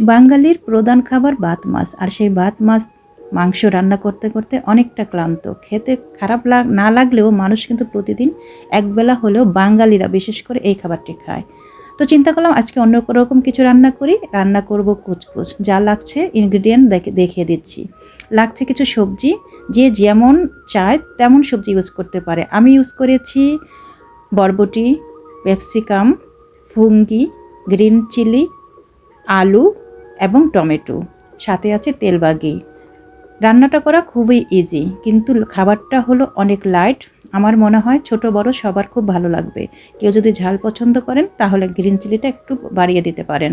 বাঙালির প্রধান খাবার ভাত, মাছ। আর সেই ভাত, মাছ, মাংস রান্না করতে করতে অনেকটা ক্লান্ত। খেতে খারাপ লাগ না লাগলেও মানুষ কিন্তু প্রতিদিন একবেলা হলেও বাঙালিরা বিশেষ করে এই খাবারটি খায়। তো চিন্তা করলাম আজকে অন্য রকম কিছু রান্না করি। রান্না করব কুচকুচ। যা লাগছে ইনগ্রিডিয়েন্ট দেখে দেখিয়ে দিচ্ছি। লাগছে কিছু সবজি। যে যেমন চায় তেমন সবজি ইউজ করতে পারে। আমি ইউজ করেছি বরবটি ক্যাপসিকাম ফুঙ্গি গ্রিন চিলি আলু এবং টমেটো। সাথে আছে তেল বা ঘি রান্নাটা করা খুবই ইজি কিন্তু খাবারটা হলো অনেক লাইট আমার মনে হয় ছোট বড় সবার খুব ভালো লাগবে। কেউ যদি ঝাল পছন্দ করেন, তাহলে গ্রিন চিলিটা একটু বাড়িয়ে দিতে পারেন।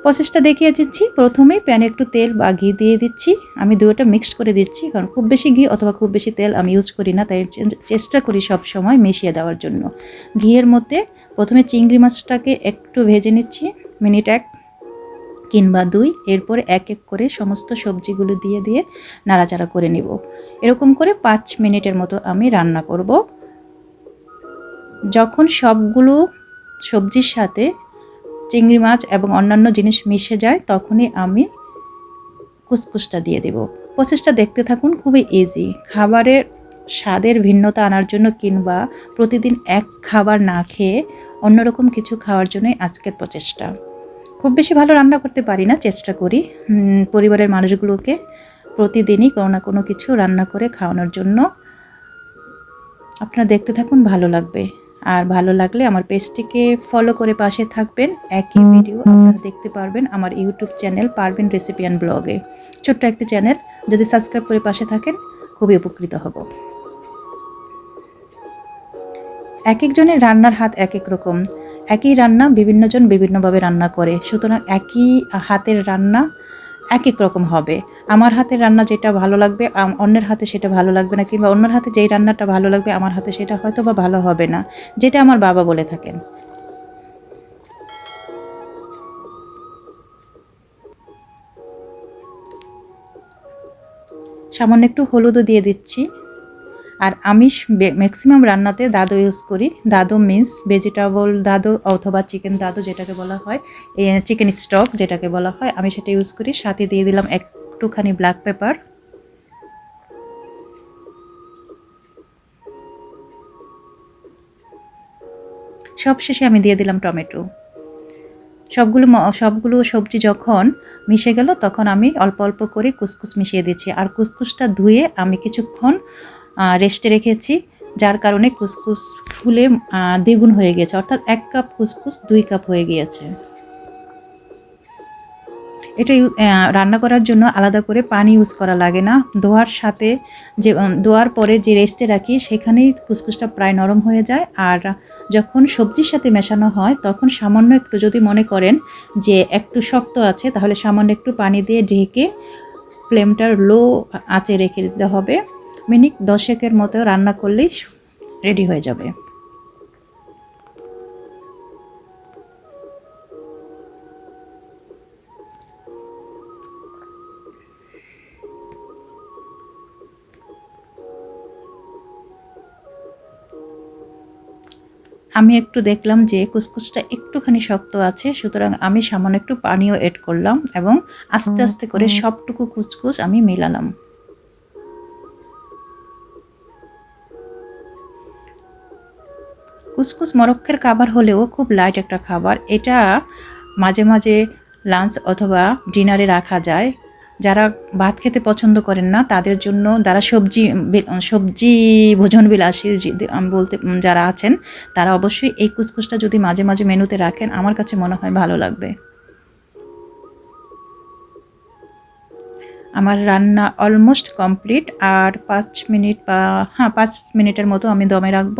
প্রসেসটা দেখিয়ে দিচ্ছি। প্রথমেই প্যানে একটু তেল বা ঘি দিয়ে দিচ্ছি। আমি দুটোটা মিক্সড করে দিচ্ছি, কারণ খুব বেশি ঘি অথবা খুব বেশি তেল আমি ইউজ করি না, তাই চেষ্টা করি সব সময় মিশিয়ে দেওয়ার জন্য। ঘিয়ের মধ্যে প্রথমে চিংড়ি মাছটাকে একটু ভেজে নিচ্ছি। মিনিট এক। কিংবা দুই, এরপর এক এক করে সমস্ত সবজিগুলো দিয়ে দিয়ে নাড়াচাড়া করে নিব। এরকম করে পাঁচ মিনিটের মতো আমি রান্না করব। যখন সবগুলো সবজির সাথে চিংড়ি মাছ এবং অন্যান্য জিনিস মিশে যায়, তখনই আমি কুসকুসটা দিয়ে দেব। প্রসেসটা দেখতে থাকুন, খুবই ইজি খাবারের স্বাদের ভিন্নতা আনার জন্য কিংবা প্রতিদিন এক খাবার না খেয়ে অন্যরকম কিছু খাওয়ার জন্যই আজকের প্রচেষ্টা। খুব বেশি ভালো রান্না করতে পারি না চেষ্টা করি। পরিবারের মানুষগুলোকে প্রতিদিনই কোনো না কোনো কিছু রান্না করে খাওয়ানোর জন্য। আপনারা দেখতে থাকুন ভালো লাগবে। আর ভালো লাগলে আমার পেজটিকে ফলো করে পাশে থাকবেন। একই ভিডিও আপনারা দেখতে পারবেন আমার ইউটিউব চ্যানেল পারবেন রেসিপি অ্যান্ড ব্লগে ছোট্ট একটি চ্যানেল যদি সাবস্ক্রাইব করে পাশে থাকেন খুবই উপকৃত হব। এক একজনের রান্নার হাত এক এক রকম। একই রান্না, বিভিন্নজন বিভিন্নভাবে রান্না করে। সুতরাং একই হাতের রান্না এক এক রকম হবে। আমার হাতের রান্না যেটা ভালো লাগবে অন্যের হাতে সেটা ভালো লাগবে না, কিংবা অন্যের হাতে যেই রান্নাটা ভালো লাগবে, আমার হাতে সেটা হয়তো বা ভালো হবে না, যেটা আমার বাবা বলে থাকেন। সামান্য একটু হলুদও দিয়ে দিচ্ছি। আর আমি ম্যাক্সিমাম রান্নাতে দাদো ইউজ করি। দাদো মিন্স ভেজিটেবল দাদো অথবা চিকেন দাদো যেটাকে বলা হয় চিকেন স্টক যেটাকে বলা হয়, আমি সেটা ইউজ করি। সাথে দিয়ে দিলাম একটুখানি ব্ল্যাক পেপার সবশেষে আমি দিয়ে দিলাম টমেটো। সবগুলো সবগুলো সবজি যখন মিশে গেল, তখন আমি অল্প অল্প করে কুসকুস মিশিয়ে দিচ্ছি। আর কুসকুসটা ধুয়ে আমি কিছুক্ষণ রেস্টে রেখেছি, যার কারণে কুসকুস ফুলে দ্বিগুণ হয়ে গেছে অর্থাৎ এক কাপ কুসকুস দুই কাপ হয়ে গিয়েছে। এটা রান্না করার জন্য আলাদা করে পানি ইউজ করা লাগে না। ধোয়ার সাথে যে ধোয়ার পরে যে রেস্টে রাখি, সেখানেই কুসকুসটা প্রায় নরম হয়ে যায়। আর যখন সবজির সাথে মেশানো হয়, তখন সামান্য একটু যদি মনে করেন যে একটু শক্ত আছে, তাহলে সামান্য একটু পানি দিয়ে ঢেকে ফ্লেমটার লো আঁচে রেখে দিতে হবে। মিনিট দশেকের মতো রান্না করলেই রেডি হয়ে যাবে। আমি একটু দেখলাম যে কুসকুসটা একটুখানি শক্ত আছে সুতরাং আমি সামান্য একটু পানিও এড করলাম এবং আস্তে আস্তে করে সবটুকু কুচকুচ আমি মেলালাম। কুসকুস মরক্কের খাবার হলেও খুব লাইট একটা খাবার। এটা মাঝে মাঝে লাঞ্চ অথবা ডিনারে রাখা যায়। যারা ভাত খেতে পছন্দ করেন না, তাদের জন্য যারা সবজি সবজি ভোজন বিলাসী বলতে যারা আছেন, তারা অবশ্যই এই কুসকুসটা যদি মাঝে মাঝে মেনুতে রাখেন, আমার কাছে মনে হয় ভালো লাগবে। আমার রান্না অলমোস্ট কমপ্লিট আর পাঁচ মিনিট বা হ্যাঁ পাঁচ মিনিটের মতো আমি দমে রাখব।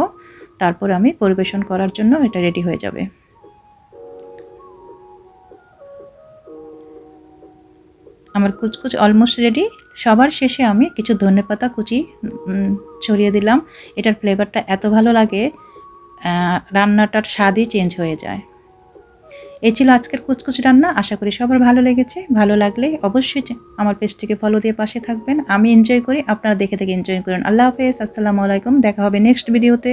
তারপর আমি পরিবেশন করার জন্য এটা রেডি হয়ে যাবে। আমার কুচকুচ অলমোস্ট রেডি সবার শেষে আমি কিছু ধনেপাতা কুচি ছড়িয়ে দিলাম। এটার ফ্লেভারটা এত ভালো লাগে রান্নাটার স্বাদই চেঞ্জ হয়ে যায়। এই ছিল আজকের কুচকুচ রান্না। আশা করি সবার ভালো লেগেছে। ভালো লাগলে অবশ্যই আমার পেজটিকে ফলো দিয়ে পাশে থাকবেন। আমি এনজয় করি। আপনারা দেখে দেখে এনজয় করুন। আল্লাহ হাফেজ। আসসালামু আলাইকুম। দেখা হবে নেক্সট ভিডিওতে